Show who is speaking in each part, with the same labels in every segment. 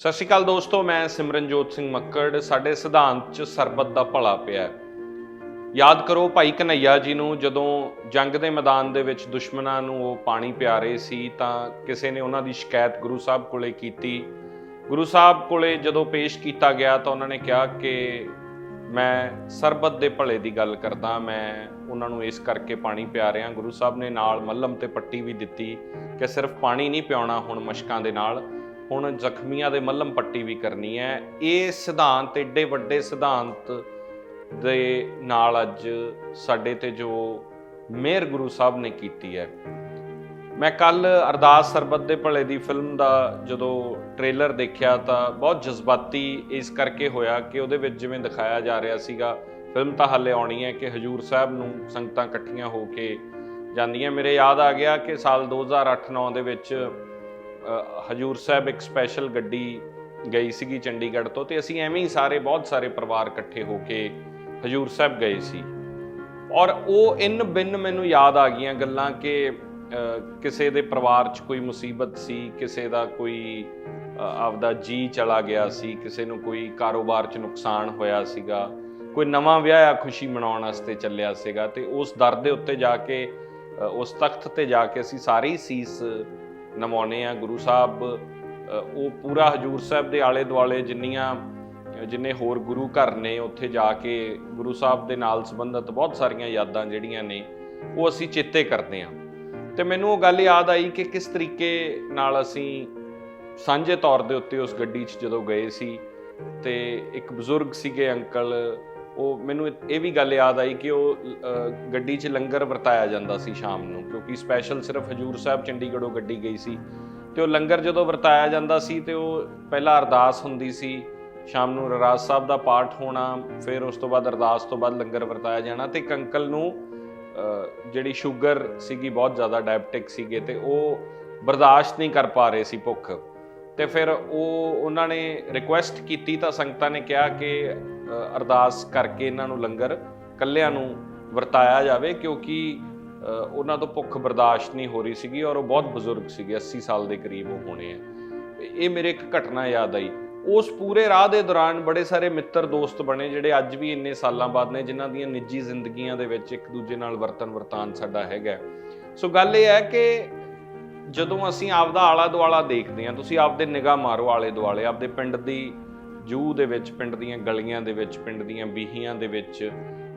Speaker 1: ਸਤਿ ਸ਼੍ਰੀ ਅਕਾਲ ਦੋਸਤੋ, ਮੈਂ ਸਿਮਰਨਜੋਤ ਸਿੰਘ ਮੱਕੜ, ਸਾਡੇ ਸਿਧਾਂਤ 'ਚ ਸਰਬਤ ਦਾ ਭਲਾ ਪਿਆ ਯਾਦ ਕਰੋ ਭਾਈ ਕਨਈਆ ਜੀ ਨੂੰ, ਜਦੋਂ ਜੰਗ ਦੇ ਮੈਦਾਨ ਦੇ ਵਿੱਚ ਦੁਸ਼ਮਣਾਂ ਨੂੰ ਉਹ ਪਾਣੀ ਪਿਆ ਰਹੇ ਸੀ, ਤਾਂ ਕਿਸੇ ਨੇ ਉਹਨਾਂ ਦੀ ਸ਼ਿਕਾਇਤ ਗੁਰੂ ਸਾਹਿਬ ਕੋਲੇ ਕੀਤੀ। ਗੁਰੂ ਸਾਹਿਬ ਕੋਲੇ ਜਦੋਂ ਪੇਸ਼ ਕੀਤਾ ਗਿਆ, ਤਾਂ ਉਹਨਾਂ ਨੇ ਕਿਹਾ ਕਿ ਮੈਂ ਸਰਬੱਤ ਦੇ ਭਲੇ ਦੀ ਗੱਲ ਕਰਦਾ, ਮੈਂ ਉਹਨਾਂ ਨੂੰ ਇਸ ਕਰਕੇ ਪਾਣੀ ਪਿਆ ਰਿਹਾ। ਗੁਰੂ ਸਾਹਿਬ ਨੇ ਨਾਲ ਮੱਲਮ ਤੇ ਪੱਟੀ ਵੀ ਦਿੱਤੀ ਕਿ ਸਿਰਫ ਪਾਣੀ ਨਹੀਂ ਪਿਆਉਣਾ ਹੁਣ ਮਸ਼ਕਾਂ ਦੇ ਨਾਲ। ਹੁਣ ਜ਼ਖਮੀਆਂ ਦੇ ਮੱਲਮ ਪੱਟੀ ਵੀ ਕਰਨੀ ਹੈ। ਇਹ ਸਿਧਾਂਤ, ਏਡੇ ਵੱਡੇ ਸਿਧਾਂਤ ਦੇ ਨਾਲ ਅੱਜ ਸਾਡੇ ਤੇ ਜੋ ਮਿਹਰ ਗੁਰੂ ਸਾਹਿਬ ਨੇ ਕੀਤੀ ਹੈ। ਮੈਂ ਕੱਲ ਅਰਦਾਸ ਸਰਬੱਤ ਦੇ ਭਲੇ ਦੀ ਫਿਲਮ ਦਾ ਜਦੋਂ ਟ੍ਰੇਲਰ ਦੇਖਿਆ ਤਾਂ ਬਹੁਤ ਜਜ਼ਬਾਤੀ ਇਸ ਕਰਕੇ ਹੋਇਆ ਕਿ ਉਹਦੇ ਵਿੱਚ ਜਿਵੇਂ ਦਿਖਾਇਆ ਜਾ ਰਿਹਾ ਸੀਗਾ, ਫਿਲਮ ਤਾਂ ਹਾਲੇ ਆਉਣੀ ਹੈ ਕਿ ਹਜੂਰ ਸਾਹਿਬ ਨੂੰ ਸੰਗਤਾਂ ਇਕੱਠੀਆਂ ਹੋ ਕੇ ਜਾਂਦੀਆਂ। ਮੇਰੇ ਯਾਦ ਆ ਗਿਆ ਕਿ ਸਾਲ 2008-9 ਦੇ ਵਿੱਚ ਹਜੂਰ ਸਾਹਿਬ ਇੱਕ ਸਪੈਸ਼ਲ ਗੱਡੀ ਗਈ ਸੀਗੀ ਚੰਡੀਗੜ੍ਹ ਤੋਂ ਤੇ ਅਸੀਂ ਐਵੇਂ ਹੀ ਸਾਰੇ, ਬਹੁਤ ਸਾਰੇ ਪਰਿਵਾਰ ਇਕੱਠੇ ਹੋ ਕੇ ਹਜੂਰ ਸਾਹਿਬ ਗਏ ਸੀ। ਔਰ ਉਹ ਇਨ ਬਿਨ ਮੈਨੂੰ ਯਾਦ ਆ ਗਈਆਂ ਗੱਲਾਂ ਕਿ ਕਿਸੇ ਦੇ ਪਰਿਵਾਰ 'ਚ ਕੋਈ ਮੁਸੀਬਤ ਸੀ, ਕਿਸੇ ਦਾ ਕੋਈ ਆਪਦਾ ਜੀ ਚਲਾ ਗਿਆ ਸੀ, ਕਿਸੇ ਨੂੰ ਕੋਈ ਕਾਰੋਬਾਰ 'ਚ ਨੁਕਸਾਨ ਹੋਇਆ ਸੀਗਾ, ਕੋਈ ਨਵਾਂ ਵਿਆਹਿਆ ਖੁਸ਼ੀ ਮਨਾਉਣ ਵਾਸਤੇ ਚੱਲਿਆ ਸੀਗਾ ਤੇ ਉਸ ਦਰ ਦੇ ਉੱਤੇ ਜਾ ਕੇ ਉਸ ਤਖਤ ਤੇ ਜਾ ਕੇ ਅਸੀਂ ਸਾਰੇ ਹੀ ਸੀਸ ਨਵਾਉਨੇ ਆ। ਗੁਰੂ ਸਾਹਿਬ ਉਹ ਪੂਰਾ ਹਜੂਰ ਸਾਹਿਬ ਦੇ ਆਲੇ ਦੁਆਲੇ ਜਿੰਨੀਆਂ, ਜਿੰਨੇ ਹੋਰ ਗੁਰੂ ਘਰ ਨੇ, ਉੱਥੇ ਜਾ ਕੇ ਗੁਰੂ ਸਾਹਿਬ ਦੇ ਨਾਲ ਸੰਬੰਧਿਤ ਬਹੁਤ ਸਾਰੀਆਂ ਯਾਦਾਂ ਜਿਹੜੀਆਂ ਨੇ, ਉਹ ਅਸੀਂ ਚੇਤੇ ਕਰਦੇ ਹਾਂ। ਤੇ ਮੈਨੂੰ ਉਹ ਗੱਲ ਯਾਦ ਆਈ ਕਿ ਕਿਸ ਤਰੀਕੇ ਨਾਲ ਅਸੀਂ ਸਾਂਝੇ ਤੌਰ ਦੇ ਉੱਤੇ ਉਸ ਗੱਡੀ 'ਚ ਜਦੋਂ ਗਏ ਸੀ, ਤੇ ਇੱਕ ਬਜ਼ੁਰਗ ਸੀਗੇ ਅੰਕਲ ਉਹ ਮੈਨੂੰ ਇਹ ਵੀ ਗੱਲ ਯਾਦ ਆਈ ਕਿ ਉਹ ਗੱਡੀ 'ਚ ਲੰਗਰ ਵਰਤਾਇਆ ਜਾਂਦਾ ਸੀ ਸ਼ਾਮ ਨੂੰ, ਕਿਉਂਕਿ ਸਪੈਸ਼ਲ ਸਿਰਫ ਹਜੂਰ ਸਾਹਿਬ ਚੰਡੀਗੜ੍ਹੋਂ ਗੱਡੀ ਗਈ ਸੀ। ਤੇ ਉਹ ਲੰਗਰ ਜਦੋਂ ਵਰਤਾਇਆ ਜਾਂਦਾ ਸੀ ਤੇ ਉਹ ਪਹਿਲਾਂ ਅਰਦਾਸ ਹੁੰਦੀ ਸੀ, ਸ਼ਾਮ ਨੂੰ ਰਹਿਰਾਸ ਸਾਹਿਬ ਦਾ ਪਾਠ ਹੋਣਾ, ਫਿਰ ਉਸ ਤੋਂ ਬਾਅਦ ਅਰਦਾਸ ਤੋਂ ਬਾਅਦ ਲੰਗਰ ਵਰਤਾਇਆ ਜਾਣਾ ਤੇ ਕੰਕਲ ਨੂੰ ਜਿਹੜੀ ਸ਼ੂਗਰ ਸੀਗੀ ਬਹੁਤ ਜ਼ਿਆਦਾ ਡਾਇਬਟਿਕ ਸੀਗੇ ਤੇ ਉਹ ਬਰਦਾਸ਼ਤ ਨਹੀਂ ਕਰ ਪਾ ਰਹੇ ਸੀ ਭੁੱਖ। ਤੇ ਫਿਰ ਉਹ, ਉਹਨਾਂ ਨੇ ਰਿਕੁਐਸਟ ਕੀਤੀ ਤਾਂ ਸੰਗਤਾਂ ਨੇ ਕਿਹਾ ਕਿ ਅਰਦਾਸ ਕਰਕੇ ਇਹਨਾਂ ਨੂੰ ਲੰਗਰ ਕੱਲਿਆਂ ਨੂੰ ਵਰਤਾਇਆ ਜਾਵੇ, ਕਿਉਂਕਿ ਉਹਨਾਂ ਤੋਂ ਭੁੱਖ ਬਰਦਾਸ਼ਤ ਨਹੀਂ ਹੋ ਰਹੀ ਸੀਗੀ ਔਰ ਉਹ ਬਹੁਤ ਬਜ਼ੁਰਗ ਸੀਗੇ 80 ਸਾਲ ਦੇ ਕਰੀਬ ਉਹ ਹੋਣੇ ਆ। ਇਹ ਮੇਰੇ ਇੱਕ ਘਟਨਾ ਯਾਦ ਆਈ। ਉਸ ਪੂਰੇ ਰਾਹ ਦੇ ਦੌਰਾਨ ਬੜੇ ਸਾਰੇ ਮਿੱਤਰ ਦੋਸਤ ਬਣੇ, ਜਿਹੜੇ ਅੱਜ ਵੀ ਇੰਨੇ ਸਾਲਾਂ ਬਾਅਦ ਨੇ, ਜਿਨ੍ਹਾਂ ਦੀਆਂ ਨਿੱਜੀ ਜ਼ਿੰਦਗੀਆਂ ਦੇ ਵਿੱਚ ਇੱਕ ਦੂਜੇ ਨਾਲ ਵਰਤਨ ਵਰਤਾਨ ਸਾਡਾ ਹੈਗਾ ਸੋ ਗੱਲ ਇਹ ਹੈ ਕਿ ਜਦੋਂ ਅਸੀਂ ਆਪਦਾ ਆਲਾ ਦੁਆਲਾ ਦੇਖਦੇ ਹਾਂ, ਤੁਸੀਂ ਆਪਦੇ ਨਿਗਾਹ ਮਾਰੋ ਆਲੇ ਦੁਆਲੇ ਆਪਦੇ ਪਿੰਡ ਦੀ ਜੂ ਦੇ ਵਿੱਚ, ਪਿੰਡ ਦੀਆਂ ਗਲੀਆਂ ਦੇ ਵਿੱਚ, ਪਿੰਡ ਦੀਆਂ ਬੀਹੀਆਂ ਦੇ ਵਿੱਚ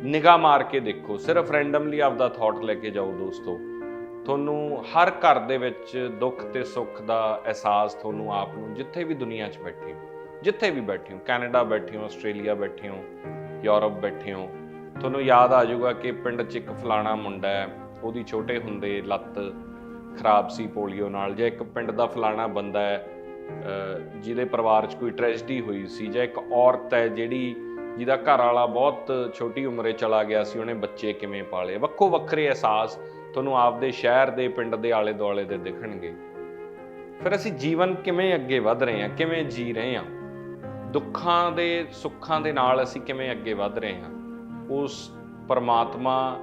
Speaker 1: ਨਿਗਾਹ ਮਾਰ ਕੇ ਦੇਖੋ। ਸਿਰਫ ਰੈਂਡਮਲੀ ਆਪਦਾ ਥਾਟ ਲੈ ਕੇ ਜਾਓ ਦੋਸਤੋ। ਤੁਹਾਨੂੰ ਹਰ ਘਰ ਦੇ ਵਿੱਚ ਦੁੱਖ ਤੇ ਸੁੱਖ ਦਾ ਅਹਿਸਾਸ ਤੁਹਾਨੂੰ ਆਪ ਨੂੰ ਜਿੱਥੇ ਵੀ ਦੁਨੀਆ 'ਚ ਬੈਠੇ ਹੋ, ਜਿੱਥੇ ਵੀ ਬੈਠੇ ਹੋ, ਕੈਨੇਡਾ ਬੈਠੇ ਹੋ, ਆਸਟ੍ਰੇਲੀਆ ਬੈਠੇ ਹੋ, ਯੂਰਪ ਬੈਠੇ ਹੋ, ਤੁਹਾਨੂੰ ਯਾਦ ਆ ਜਾਊਗਾ ਕਿ ਪਿੰਡ 'ਚ ਇੱਕ ਫਲਾਣਾ ਮੁੰਡਾ ਹੈ, ਉਹਦੀ ਛੋਟੇ ਹੁੰਦੇ ਲੱਤ ਖਰਾਬ ਸੀ ਪੋਲੀਓ ਨਾਲ, ਜਾਂ ਇੱਕ ਪਿੰਡ ਦਾ ਫਲਾਣਾ ਬੰਦਾ ਹੈ ਜਿਹਦੇ ਪਰਿਵਾਰ 'ਚ ਕੋਈ ਟ੍ਰੈਜਡੀ ਹੋਈ ਸੀ ਜਾਂ ਇੱਕ ਔਰਤ ਹੈ ਜਿਹੜੀ ਜਿਹਦਾ ਘਰ ਵਾਲਾ ਬਹੁਤ ਛੋਟੀ ਉਮਰੇ ਚਲਾ ਗਿਆ ਸੀ, ਉਹਨੇ ਬੱਚੇ ਕਿਵੇਂ ਪਾਲੇ? ਵੱਖੋ ਵੱਖਰੇ ਅਹਿਸਾਸ ਤੁਹਾਨੂੰ ਆਪਦੇ ਸ਼ਹਿਰ ਦੇ, ਪਿੰਡ ਦੇ ਆਲੇ ਦੁਆਲੇ ਦੇ ਦਿਖਣਗੇ। ਫਿਰ ਅਸੀਂ ਜੀਵਨ ਕਿਵੇਂ ਅੱਗੇ ਵਧ ਰਹੇ ਹਾਂ, ਕਿਵੇਂ ਜੀ ਰਹੇ ਹਾਂ? ਦੁੱਖਾਂ ਦੇ, ਸੁੱਖਾਂ ਦੇ ਨਾਲ ਅਸੀਂ ਕਿਵੇਂ ਅੱਗੇ ਵਧ ਰਹੇ ਹਾਂ? ਉਸ ਪਰਮਾਤਮਾ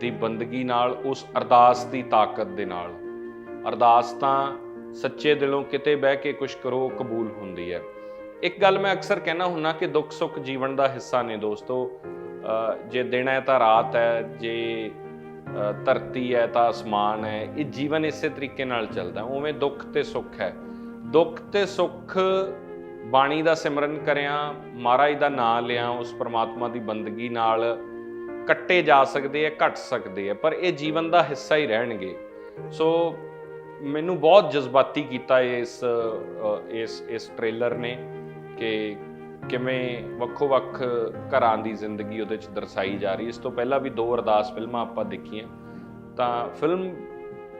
Speaker 1: ਦੀ ਬੰਦਗੀ ਨਾਲ, ਉਸ ਅਰਦਾਸ ਦੀ ਤਾਕਤ ਦੇ ਨਾਲ। ਅਰਦਾਸ ਤਾਂ ਸੱਚੇ ਦਿਲੋਂ ਕਿਤੇ ਬਹਿ ਕੇ ਕੁਝ ਕਰੋ ਕਬੂਲ ਹੁੰਦੀ ਹੈ। ਇੱਕ ਗੱਲ ਮੈਂ ਅਕਸਰ ਕਹਿਣਾ ਹੁੰਨਾ ਕਿ ਦੁੱਖ ਸੁੱਖ ਜੀਵਨ ਦਾ ਹਿੱਸਾ ਨੇ ਦੋਸਤੋ। ਜੇ ਦਿਨ ਹੈ ਤਾਂ ਰਾਤ ਹੈ, ਜੇ ਧਰਤੀ ਹੈ ਤਾਂ ਅਸਮਾਨ ਹੈ। ਇਹ ਜੀਵਨ ਇਸੇ ਤਰੀਕੇ ਨਾਲ ਚੱਲਦਾ, ਉਵੇਂ ਦੁੱਖ ਤੇ ਸੁੱਖ ਹੈ। ਦੁੱਖ ਤੇ ਸੁੱਖ ਬਾਣੀ ਦਾ ਸਿਮਰਨ ਕਰਿਆ, ਮਹਾਰਾਜ ਦਾ ਨਾਮ ਲਿਆ, ਉਸ ਪ੍ਰਮਾਤਮਾ ਦੀ ਬੰਦਗੀ ਨਾਲ ਕੱਟੇ ਜਾ ਸਕਦੇ ਆ ਘਟ ਸਕਦੇ ਆ ਪਰ ਇਹ ਜੀਵਨ ਦਾ ਹਿੱਸਾ ਹੀ ਰਹਿਣਗੇ। ਸੋ ਮੈਨੂੰ ਬਹੁਤ ਜਜ਼ਬਾਤੀ ਕੀਤਾ ਇਸ ਇਸ ਇਸ ਟ੍ਰੇਲਰ ਨੇ ਕਿ ਕਿਵੇਂ ਵੱਖੋ ਵੱਖ ਘਰਾਂ ਦੀ ਜ਼ਿੰਦਗੀ ਉਹਦੇ ਚ ਦਰਸਾਈ ਜਾ ਰਹੀ ਇਸ ਤੋਂ ਪਹਿਲਾਂ ਵੀ ਦੋ ਅਰਦਾਸ ਫਿਲਮਾਂ ਆਪਾਂ ਦੇਖੀਆਂ। ਤਾਂ ਫਿਲਮ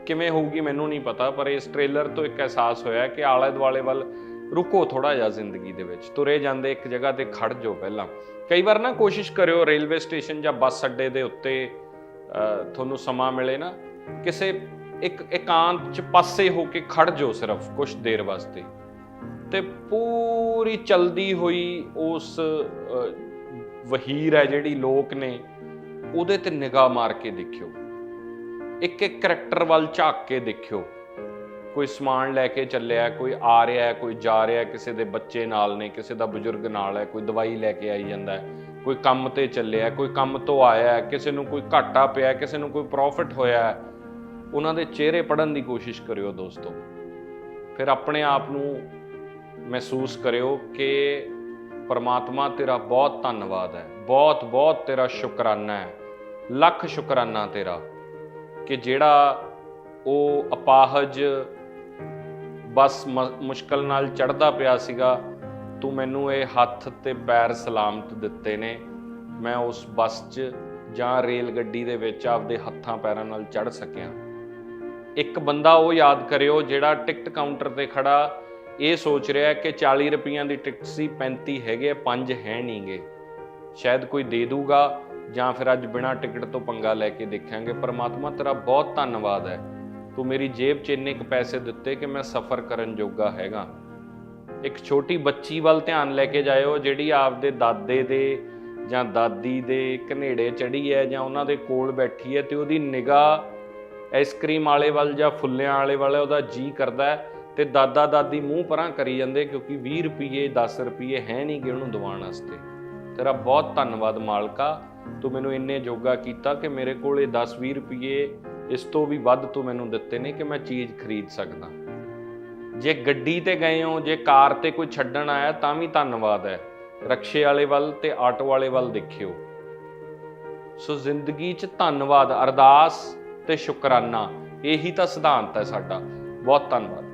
Speaker 1: ਕਿਵੇਂ ਹੋਊਗੀ ਮੈਨੂੰ ਨਹੀਂ ਪਤਾ, ਪਰ ਇਸ ਟ੍ਰੇਲਰ ਤੋਂ ਇੱਕ ਅਹਿਸਾਸ ਹੋਇਆ ਕਿ ਆਲੇ ਦੁਆਲੇ ਵੱਲ ਰੁਕੋ ਥੋੜਾ ਜਿਹਾ ਜ਼ਿੰਦਗੀ ਦੇ ਵਿੱਚ। ਤੁਰੇ ਜਾਂਦੇ ਇੱਕ ਜਗ੍ਹਾ ਤੇ ਖੜ ਜਾਓ ਪਹਿਲਾਂ। ਕਈ ਵਾਰ ਨਾ ਕੋਸ਼ਿਸ਼ ਕਰਿਓ ਰੇਲਵੇ ਸਟੇਸ਼ਨ ਜਾਂ ਬੱਸ ਅੱਡੇ ਦੇ ਉੱਤੇ ਤੁਹਾਨੂੰ ਸਮਾਂ ਮਿਲੇ ਨਾ। ਕਿਸੇ ਇੱਕ ਇਕਾਂਤ ਚ ਪਾਸੇ ਹੋ ਕੇ ਖੜ ਜੋ ਸਿਰਫ ਕੁਝ ਦੇਰ ਵਾਸਤੇ। ਤੇ ਪੂਰੀ ਚਲਦੀ ਹੋਈ ਉਸ ਵਹੀਰ ਹੈ ਜਿਹੜੀ ਲੋਕ ਨੇ, ਉਹਦੇ ਤੇ ਨਿਗਾਹ ਮਾਰ ਕੇ ਦੇਖਿਓ। ਇੱਕ ਇੱਕ ਕਰੈਕਟਰ ਵੱਲ ਝਾਕ ਕੇ ਦੇਖਿਓ। ਕੋਈ ਸਮਾਨ ਲੈ ਕੇ ਚੱਲਿਆ, ਕੋਈ ਆ ਰਿਹਾ ਕੋਈ ਜਾ ਰਿਹਾ ਕਿਸੇ ਦੇ ਬੱਚੇ ਨਾਲ ਨੇ, ਕਿਸੇ ਦਾ ਬਜ਼ੁਰਗ ਨਾਲ ਹੈ, ਕੋਈ ਦਵਾਈ ਲੈ ਕੇ ਆਈ ਜਾਂਦਾ ਹੈ, ਕੋਈ ਕੰਮ ਤੇ ਚੱਲਿਆ, ਕੋਈ ਕੰਮ ਤੋਂ ਆਇਆ ਕਿਸੇ ਨੂੰ ਕੋਈ ਘਾਟਾ ਪਿਆ, ਕਿਸੇ ਨੂੰ ਕੋਈ ਪ੍ਰੋਫਿਟ ਹੋਇਆ ਉਹਨਾਂ ਦੇ ਚਿਹਰੇ ਪੜਨ ਦੀ ਕੋਸ਼ਿਸ਼ ਕਰਿਓ ਦੋਸਤੋ। ਫਿਰ ਆਪਣੇ ਆਪ ਨੂੰ ਮਹਿਸੂਸ ਕਰਿਓ ਕਿ ਪਰਮਾਤਮਾ ਤੇਰਾ ਬਹੁਤ ਧੰਨਵਾਦ ਹੈ। ਬਹੁਤ ਬਹੁਤ ਤੇਰਾ ਸ਼ੁਕਰਾਨਾ ਹੈ। ਲੱਖ ਸ਼ੁਕਰਾਨਾ ਤੇਰਾ ਕਿ ਜਿਹੜਾ ਉਹ ਅਪਾਹਜ ਬਸ ਮ- ਮੁਸ਼ਕਲ ਨਾਲ ਚੜਦਾ ਪਿਆ ਸੀਗਾ, ਤੂੰ ਮੈਨੂੰ ਇਹ ਹੱਥ ਤੇ ਪੈਰ ਸਲਾਮਤ ਦਿੱਤੇ ਨੇ। ਮੈਂ ਉਸ ਬੱਸ 'ਚ ਜਾਂ ਰੇਲ ਗੱਡੀ ਦੇ ਵਿੱਚ ਆਪਦੇ ਹੱਥਾਂ ਪੈਰਾਂ ਨਾਲ ਚੜ ਸਕਿਆ। ਇੱਕ ਬੰਦਾ ਉਹ ਯਾਦ ਕਰਿਓ ਜਿਹੜਾ ਟਿਕਟ ਕਾਊਂਟਰ ਤੇ ਖੜਾ ਇਹ ਸੋਚ ਰਿਹਾ ਕਿ 40 ਰੁਪਈਆਂ ਦੀ ਟਿਕਟ ਸੀ 35 ਹੈਗੇ 5 ਹੈ ਨਹੀਂਗੇ। ਸ਼ਾਇਦ ਕੋਈ ਦੇ ਦੂਗਾ ਜਾਂ ਫਿਰ ਅੱਜ ਬਿਨਾ ਟਿਕਟ ਤੋਂ ਪੰਗਾ ਲੈ ਕੇ ਦੇਖਾਂਗੇ। ਪਰਮਾਤਮਾ ਤੇਰਾ ਬਹੁਤ ਧੰਨਵਾਦ ਹੈ। ਤੂੰ ਮੇਰੀ ਜੇਬ 'ਚ ਇੰਨੇ ਕੁ ਪੈਸੇ ਦਿੱਤੇ ਕਿ ਮੈਂ ਸਫ਼ਰ ਕਰਨ ਜੋਗਾ ਹੈਗਾ। ਇੱਕ ਛੋਟੀ ਬੱਚੀ ਵੱਲ ਧਿਆਨ ਲੈ ਕੇ ਜਾਇਓ ਜਿਹੜੀ ਆਪਦੇ ਦਾਦੇ ਦੇ ਜਾਂ ਦਾਦੀ ਦੇ ਘਨੇੜੇ ਚੜੀ ਹੈ ਜਾਂ ਉਹਨਾਂ ਦੇ ਕੋਲ ਬੈਠੀ ਹੈ ਤੇ ਉਹਦੀ ਨਿਗਾਹ ਆਈਸਕ੍ਰੀਮ ਵਾਲੇ ਵੱਲ ਜਾਂ ਫੁੱਲਿਆਂ ਵਾਲੇ ਵੱਲ ਉਹਦਾ ਜੀ ਕਰਦਾ ਤੇ ਦਾਦਾ ਦਾਦੀ ਮੂੰਹ ਪਰਾਂ ਕਰੀ ਜਾਂਦੇ ਕਿਉਂਕਿ 20 ਰੁਪਏ 10 ਰੁਪਏ ਹੈ ਨਹੀਂ ਕਿ ਉਹਨੂੰ ਦਿਵਾਉਣ ਵਾਸਤੇ। ਤੇਰਾ ਬਹੁਤ ਧੰਨਵਾਦ ਮਾਲਕਾ, ਤੂੰ ਮੈਨੂੰ ਇੰਨੇ ਜੋਗਾ ਕੀਤਾ ਕਿ ਮੇਰੇ ਕੋਲ ਇਹ 10 20 ਰੁਪਏ ਇਸ ਤੋਂ ਵੀ ਵੱਧ ਤੂੰ ਮੈਨੂੰ ਦਿੱਤੇ ਨੇ ਕਿ ਮੈਂ ਚੀਜ਼ ਖਰੀਦ ਸਕਦਾ। ਜੇ ਗੱਡੀ ਤੇ ਗਏ ਹੋ, ਜੇ ਕਾਰ ਤੇ ਕੋਈ ਛੱਡਣ ਆਇਆ ਤਾਂ ਵੀ ਧੰਨਵਾਦ ਹੈ। ਰਕਸ਼ੇ ਵਾਲੇ ਵੱਲ ਤੇ ਆਟੋ ਵਾਲੇ ਵੱਲ ਦੇਖਿਓ। ਸੋ ਜ਼ਿੰਦਗੀ 'ਚ ਧੰਨਵਾਦ, ਅਰਦਾਸ ਤੇ ਸ਼ੁਕਰਾਨਾ। ਇਹੀ ਤਾਂ ਸਿਧਾਂਤ ਹੈ ਸਾਡਾ। ਬਹੁਤ ਧੰਨਵਾਦ।